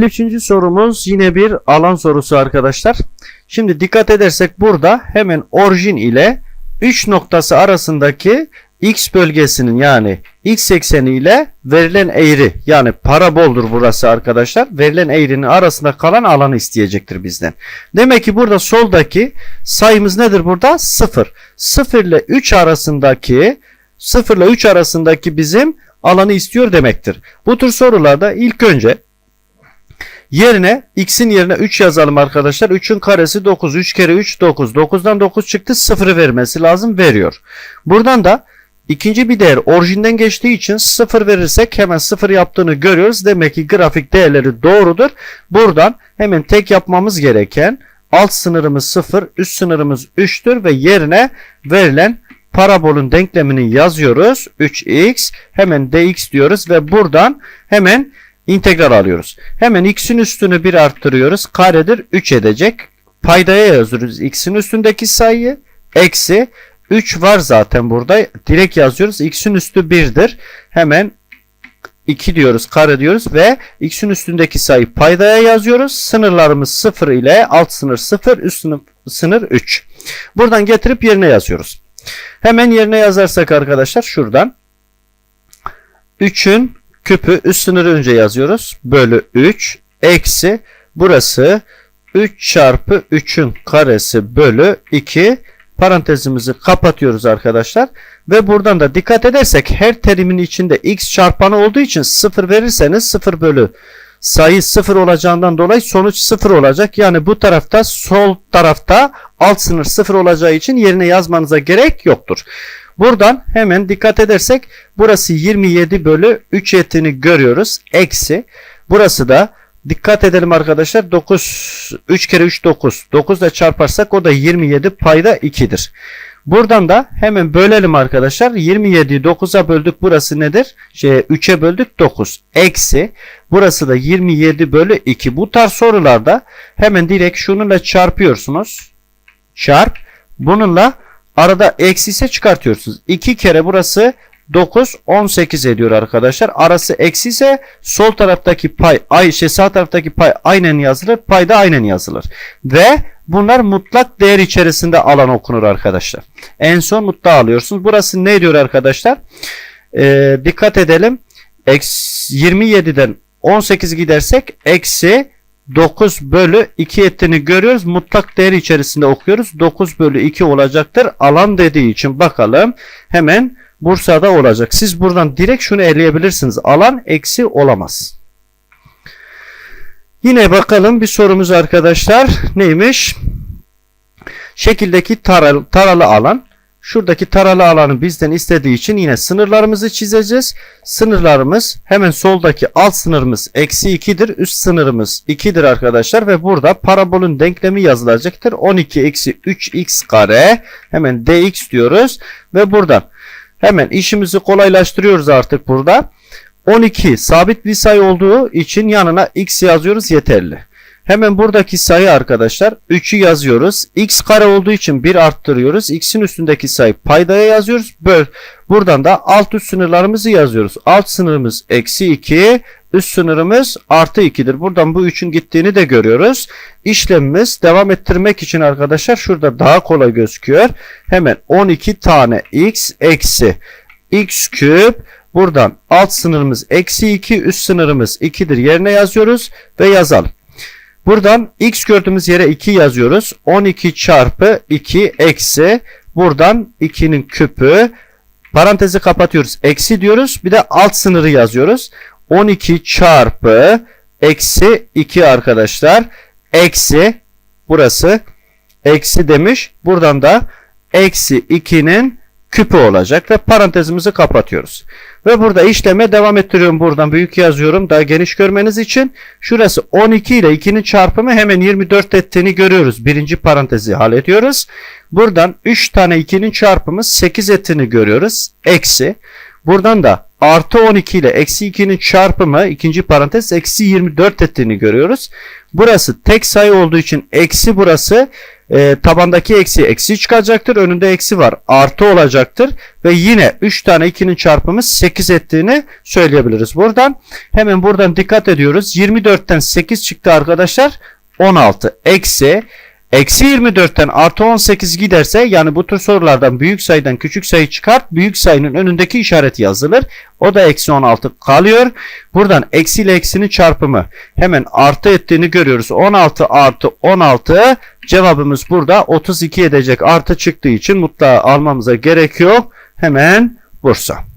Üçüncü sorumuz yine bir alan sorusu arkadaşlar. Şimdi dikkat edersek burada hemen orijin ile 3 noktası arasındaki x bölgesinin yani x ekseni ile verilen eğri yani paraboldur burası arkadaşlar. Verilen eğrinin arasında kalan alanı isteyecektir bizden. Demek ki burada soldaki sayımız nedir burada? 0. 0 ile 3 arasındaki 0 ile 3 arasındaki bizim alanı istiyor demektir. Bu tür sorularda ilk önce Yerine x'in yerine 3 yazalım arkadaşlar. 3'ün karesi 9. 3 kere 3 9. 9'dan 9 çıktı. 0'ı vermesi lazım. Veriyor. Buradan da ikinci bir değer orijinden geçtiği için 0 verirsek hemen 0 yaptığını görüyoruz. Demek ki grafik değerleri doğrudur. Buradan hemen tek yapmamız gereken alt sınırımız 0, üst sınırımız 3'tür ve yerine verilen parabolün denklemini yazıyoruz. 3x hemen dx diyoruz ve buradan hemen integral alıyoruz. Hemen x'in üstünü 1 arttırıyoruz. Karedir 3 edecek. Paydaya yazıyoruz x'in üstündeki sayıyı. Eksi 3 var zaten burada. Direkt yazıyoruz. x'in üstü 1'dir. Hemen 2 diyoruz kare diyoruz ve x'in üstündeki sayı paydaya yazıyoruz. Sınırlarımız 0 ile alt sınır 0 üst sınır, sınır 3. Buradan getirip yerine yazıyoruz. Hemen yerine yazarsak arkadaşlar şuradan 3'ün küpü üst sınırı önce yazıyoruz. Bölü 3 eksi burası 3 çarpı 3'ün karesi bölü 2 parantezimizi kapatıyoruz arkadaşlar. Ve buradan da dikkat edersek her terimin içinde x çarpanı olduğu için 0 verirseniz 0 bölü sayı 0 olacağından dolayı sonuç 0 olacak. Yani bu tarafta sol tarafta alt sınır 0 olacağı için yerine yazmanıza gerek yoktur. Buradan hemen dikkat edersek burası 27 bölü 3 etini görüyoruz. Eksi. Burası da dikkat edelim arkadaşlar 9 3 kere 3 9. 9 ile çarparsak o da 27 payda 2'dir. Buradan da hemen bölelim arkadaşlar. 27'yi 9'a böldük. Burası nedir? Şey, 3'e böldük 9. Eksi. Burası da 27 bölü 2. Bu tarz sorularda hemen direkt şununla çarpıyorsunuz. Çarp. Bununla Arada eksi ise çıkartıyorsunuz. 2 kere burası 9 18 ediyor arkadaşlar. Arası eksi ise sol taraftaki pay ay şey sağ taraftaki pay aynen yazılır. Pay da aynen yazılır. Ve bunlar mutlak değer içerisinde alan okunur arkadaşlar. En son mutlak alıyorsunuz. Burası ne diyor arkadaşlar? Ee, dikkat edelim. Eksi 27'den 18 gidersek eksi 9 bölü 2 ettiğini görüyoruz. Mutlak değer içerisinde okuyoruz. 9 bölü 2 olacaktır. Alan dediği için bakalım. Hemen Bursa'da olacak. Siz buradan direkt şunu eleyebilirsiniz. Alan eksi olamaz. Yine bakalım bir sorumuz arkadaşlar. Neymiş? Şekildeki taralı, taralı alan. Şuradaki taralı alanı bizden istediği için yine sınırlarımızı çizeceğiz. Sınırlarımız hemen soldaki alt sınırımız eksi 2'dir. Üst sınırımız 2'dir arkadaşlar. Ve burada parabolün denklemi yazılacaktır. 12 eksi 3x kare. Hemen dx diyoruz. Ve buradan hemen işimizi kolaylaştırıyoruz artık burada. 12 sabit bir sayı olduğu için yanına x yazıyoruz yeterli. Hemen buradaki sayı arkadaşlar 3'ü yazıyoruz. x kare olduğu için 1 arttırıyoruz. x'in üstündeki sayı paydaya yazıyoruz. Böl. Buradan da alt üst sınırlarımızı yazıyoruz. Alt sınırımız eksi 2. Üst sınırımız artı 2'dir. Buradan bu 3'ün gittiğini de görüyoruz. İşlemimiz devam ettirmek için arkadaşlar şurada daha kolay gözüküyor. Hemen 12 tane x eksi x küp Buradan alt sınırımız eksi 2 üst sınırımız 2'dir yerine yazıyoruz ve yazalım. Buradan x gördüğümüz yere 2 yazıyoruz. 12 çarpı 2 eksi buradan 2'nin küpü parantezi kapatıyoruz. Eksi diyoruz. Bir de alt sınırı yazıyoruz. 12 çarpı eksi 2 arkadaşlar. Eksi burası eksi demiş. Buradan da eksi 2'nin küpü olacak ve parantezimizi kapatıyoruz. Ve burada işleme devam ettiriyorum. Buradan büyük yazıyorum daha geniş görmeniz için. Şurası 12 ile 2'nin çarpımı hemen 24 ettiğini görüyoruz. Birinci parantezi hallediyoruz. Buradan 3 tane 2'nin çarpımı 8 ettiğini görüyoruz. Eksi. Buradan da artı 12 ile eksi 2'nin çarpımı ikinci parantez eksi 24 ettiğini görüyoruz. Burası tek sayı olduğu için eksi burası e, tabandaki eksi eksi çıkacaktır. Önünde eksi var. Artı olacaktır. Ve yine 3 tane 2'nin çarpımı 8 ettiğini söyleyebiliriz. Buradan hemen buradan dikkat ediyoruz. 24'ten 8 çıktı arkadaşlar. 16 eksi Eksi 24'ten artı 18 giderse yani bu tür sorulardan büyük sayıdan küçük sayı çıkart. Büyük sayının önündeki işaret yazılır. O da eksi 16 kalıyor. Buradan eksi ile eksinin çarpımı hemen artı ettiğini görüyoruz. 16 artı 16 cevabımız burada 32 edecek artı çıktığı için mutlaka almamıza gerek yok. Hemen Bursa.